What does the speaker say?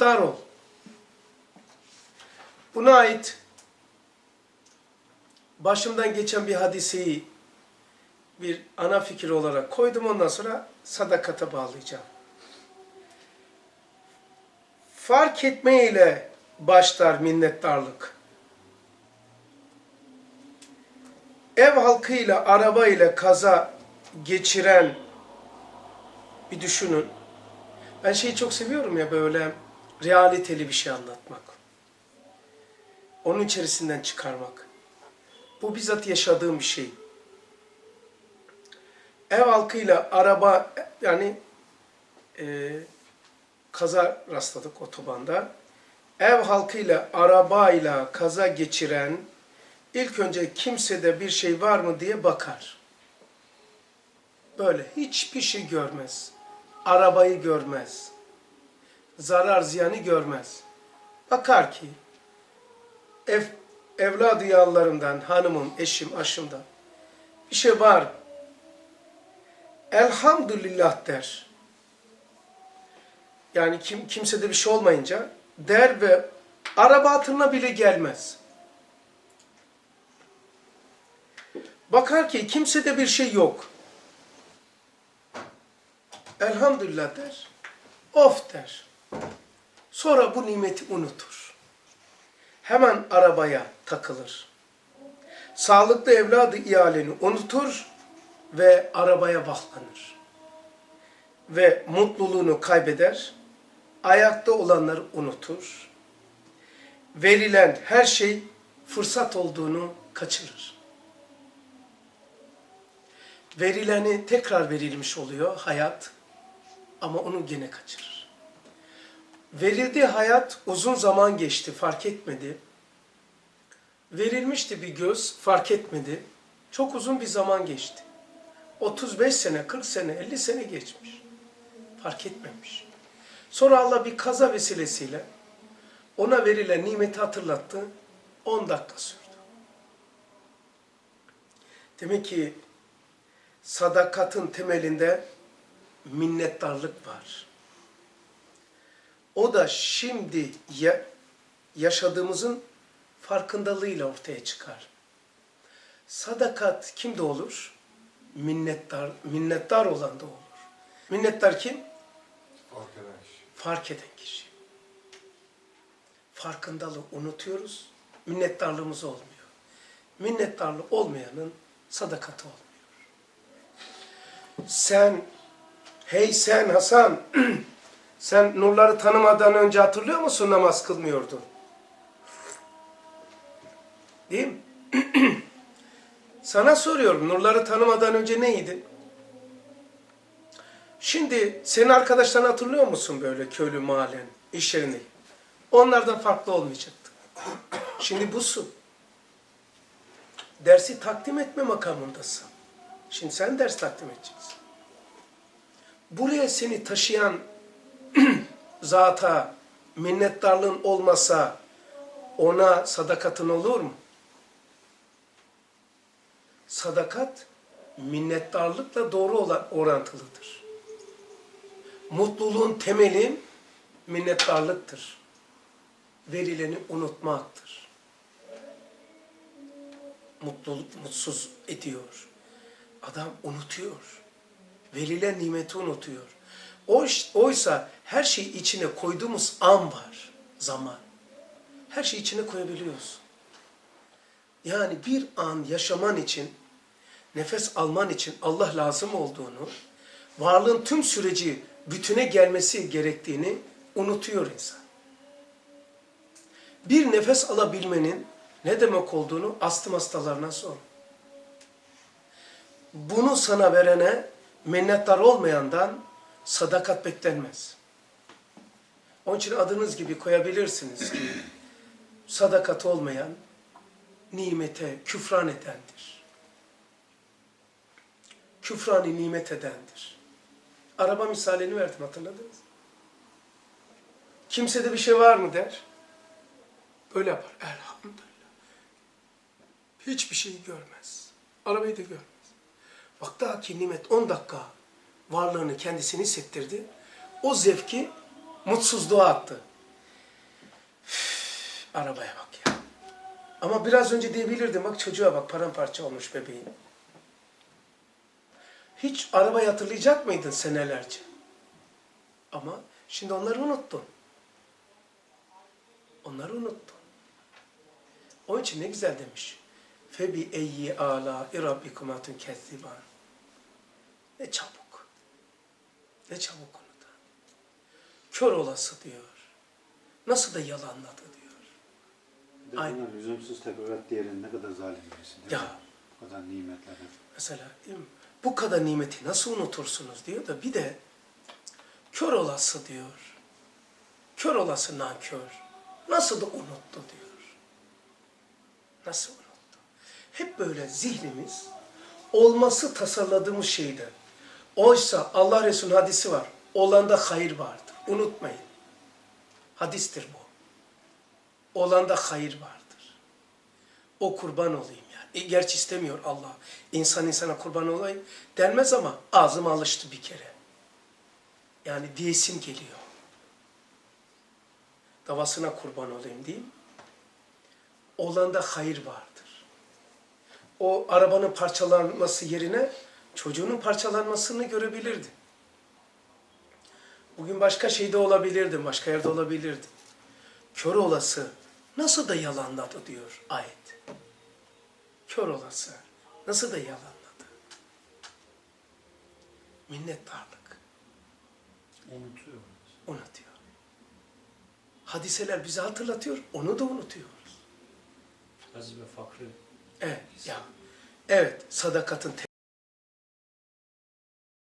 minnettar ol. Buna ait başımdan geçen bir hadiseyi bir ana fikir olarak koydum. Ondan sonra sadakata bağlayacağım. Fark etme ile başlar minnettarlık. Ev halkıyla, araba ile kaza geçiren bir düşünün. Ben şeyi çok seviyorum ya böyle realiteli bir şey anlatmak. Onun içerisinden çıkarmak. Bu bizzat yaşadığım bir şey. Ev halkıyla araba yani e, kaza rastladık otobanda. Ev halkıyla arabayla kaza geçiren ilk önce kimsede bir şey var mı diye bakar. Böyle hiçbir şey görmez. Arabayı görmez. Zarar ziyanı görmez. Bakar ki ev, evladı yallarımdan, hanımım, eşim, aşımdan bir şey var. Elhamdülillah der. Yani kim kimsede bir şey olmayınca der ve araba hatırına bile gelmez. Bakar ki kimsede bir şey yok. Elhamdülillah der. Of der. Sonra bu nimeti unutur. Hemen arabaya takılır. Sağlıklı evladı iyaleni unutur ve arabaya bağlanır. Ve mutluluğunu kaybeder. Ayakta olanları unutur. Verilen her şey fırsat olduğunu kaçırır. Verileni tekrar verilmiş oluyor hayat ama onu gene kaçırır. Verildiği hayat uzun zaman geçti, fark etmedi. Verilmişti bir göz, fark etmedi. Çok uzun bir zaman geçti. 35 sene, 40 sene, 50 sene geçmiş. Fark etmemiş. Sonra Allah bir kaza vesilesiyle ona verilen nimeti hatırlattı. 10 dakika sürdü. Demek ki sadakatın temelinde minnettarlık var. O da şimdi ya, yaşadığımızın farkındalığıyla ortaya çıkar. Sadakat kimde olur? Minnettar, minnettar olan da olur. Minnettar kim? Arkadaş. Fark eden kişi. Farkındalığı unutuyoruz, minnettarlığımız olmuyor. Minnettarlığı olmayanın sadakati olmuyor. Sen, hey sen Hasan, sen nurları tanımadan önce hatırlıyor musun namaz kılmıyordun? Değil mi? Sana soruyorum, nurları tanımadan önce neydin? Şimdi senin arkadaşlarını hatırlıyor musun böyle köylü mahallen, iş yerinde? Onlardan farklı olmayacaktı. Şimdi busun. Dersi takdim etme makamındasın. Şimdi sen ders takdim edeceksin. Buraya seni taşıyan zata minnettarlığın olmasa ona sadakatın olur mu? Sadakat minnettarlıkla doğru olan orantılıdır. Mutluluğun temeli minnettarlıktır. Verileni unutmaktır. Mutluluk mutsuz ediyor. Adam unutuyor. Verilen nimeti unutuyor. Oy- Oysa her şeyi içine koyduğumuz an var. Zaman. Her şeyi içine koyabiliyoruz. Yani bir an yaşaman için, nefes alman için Allah lazım olduğunu, varlığın tüm süreci bütüne gelmesi gerektiğini unutuyor insan. Bir nefes alabilmenin ne demek olduğunu astım hastalarına sor. Bunu sana verene minnettar olmayandan sadakat beklenmez. Onun için adınız gibi koyabilirsiniz ki sadakat olmayan nimete küfran edendir. Küfrani nimet edendir. Araba misalini verdim hatırladınız. Kimsede bir şey var mı der. Böyle yapar. Elhamdülillah. Hiçbir şeyi görmez. Arabayı da görmez. Baktı ki nimet 10 dakika varlığını kendisini hissettirdi. O zevki mutsuzluğa attı. Arabaya bak ya. Ama biraz önce diyebilirdim bak çocuğa bak paramparça olmuş bebeğin. Hiç arabayı hatırlayacak mıydın senelerce? Ama şimdi onları unuttun. Onları unuttun. Onun için ne güzel demiş. Febi eyyi ala irabbikumatun kezziban. Ne çabuk. Ne çabuk unutan. Kör olası diyor. Nasıl da yalanladı diyor. Bir de Aynen. bunlar lüzumsuz tekrar diğerinin ne kadar zalim birisi değil Ya. mi? Bu kadar nimetleri. Mesela değil mi? bu kadar nimeti nasıl unutursunuz diyor da bir de kör olası diyor. Kör olası nankör. Nasıl da unuttu diyor. Nasıl unuttu? Hep böyle zihnimiz olması tasarladığımız şeyden. Oysa Allah Resulü'nün hadisi var. Olanda hayır vardır. Unutmayın. Hadistir bu. Olanda hayır vardır. O kurban olayım yani. E, gerçi istemiyor Allah. İnsan insana kurban olayım denmez ama ağzım alıştı bir kere. Yani diyesim geliyor. Davasına kurban olayım diyeyim. Olanda hayır vardır. O arabanın parçalanması yerine çocuğunun parçalanmasını görebilirdi. Bugün başka şeyde olabilirdi, başka yerde olabilirdi. Kör olası nasıl da yalanladı diyor ayet. Kör olası nasıl da yalanladı. Minnettarlık Unutuyor. unutuyor. Hadiseler bize hatırlatıyor, onu da unutuyoruz. Aziz ve fakri Evet, ya. Evet, sadakatın